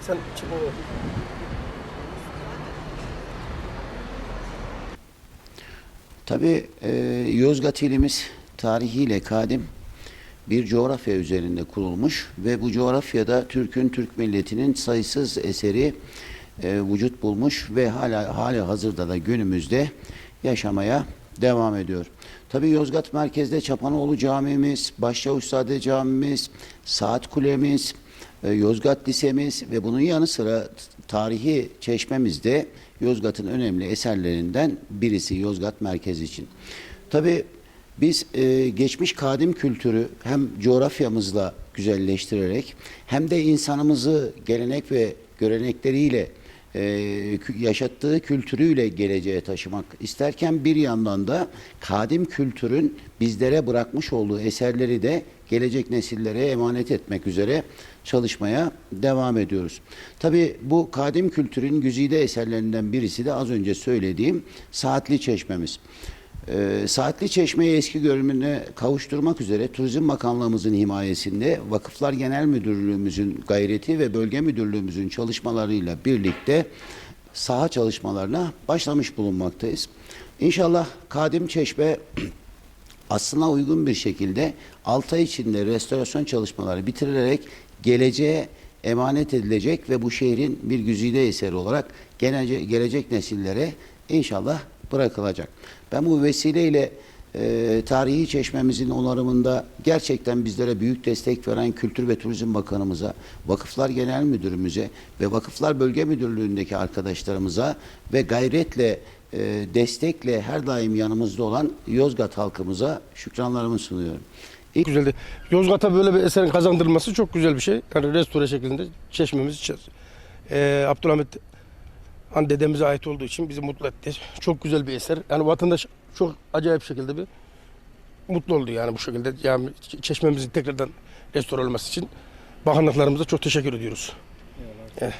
Sen onu. Tabii e, Yozgat ilimiz tarihiyle kadim bir coğrafya üzerinde kurulmuş ve bu coğrafyada Türk'ün, Türk milletinin sayısız eseri e, vücut bulmuş ve hala hali hazırda da günümüzde yaşamaya devam ediyor. Tabii Yozgat merkezde Çapanoğlu Camimiz, Başçavuşzade Camimiz, Saat Kulemiz, Yozgat Lisemiz ve bunun yanı sıra tarihi çeşmemiz de Yozgat'ın önemli eserlerinden birisi Yozgat merkez için. Tabii biz e, geçmiş kadim kültürü hem coğrafyamızla güzelleştirerek hem de insanımızı gelenek ve görenekleriyle e, yaşattığı kültürüyle geleceğe taşımak isterken bir yandan da kadim kültürün bizlere bırakmış olduğu eserleri de gelecek nesillere emanet etmek üzere çalışmaya devam ediyoruz. Tabii bu kadim kültürün güzide eserlerinden birisi de az önce söylediğim Saatli Çeşmemiz. Ee, Saatli Çeşme'yi eski görünümüne kavuşturmak üzere Turizm Bakanlığımızın himayesinde Vakıflar Genel Müdürlüğümüzün gayreti ve Bölge Müdürlüğümüzün çalışmalarıyla birlikte saha çalışmalarına başlamış bulunmaktayız. İnşallah Kadim Çeşme aslına uygun bir şekilde 6 ay içinde restorasyon çalışmaları bitirilerek geleceğe emanet edilecek ve bu şehrin bir güzide eseri olarak gelece- gelecek nesillere inşallah bırakılacak. Ben bu vesileyle e, tarihi çeşmemizin onarımında gerçekten bizlere büyük destek veren Kültür ve Turizm Bakanımıza, Vakıflar Genel Müdürümüze ve Vakıflar Bölge Müdürlüğü'ndeki arkadaşlarımıza ve gayretle e, destekle her daim yanımızda olan Yozgat halkımıza şükranlarımı sunuyorum. Çok güzeldi. Yozgat'a böyle bir eserin kazandırılması çok güzel bir şey. Yani restore şeklinde çeşmemiz için. Ee, Abdülhamit Han dedemize ait olduğu için bizi mutlu etti. Çok güzel bir eser. Yani vatandaş çok acayip şekilde bir mutlu oldu yani bu şekilde. Yani çeşmemizin tekrardan restore olması için bakanlıklarımıza çok teşekkür ediyoruz. Evet.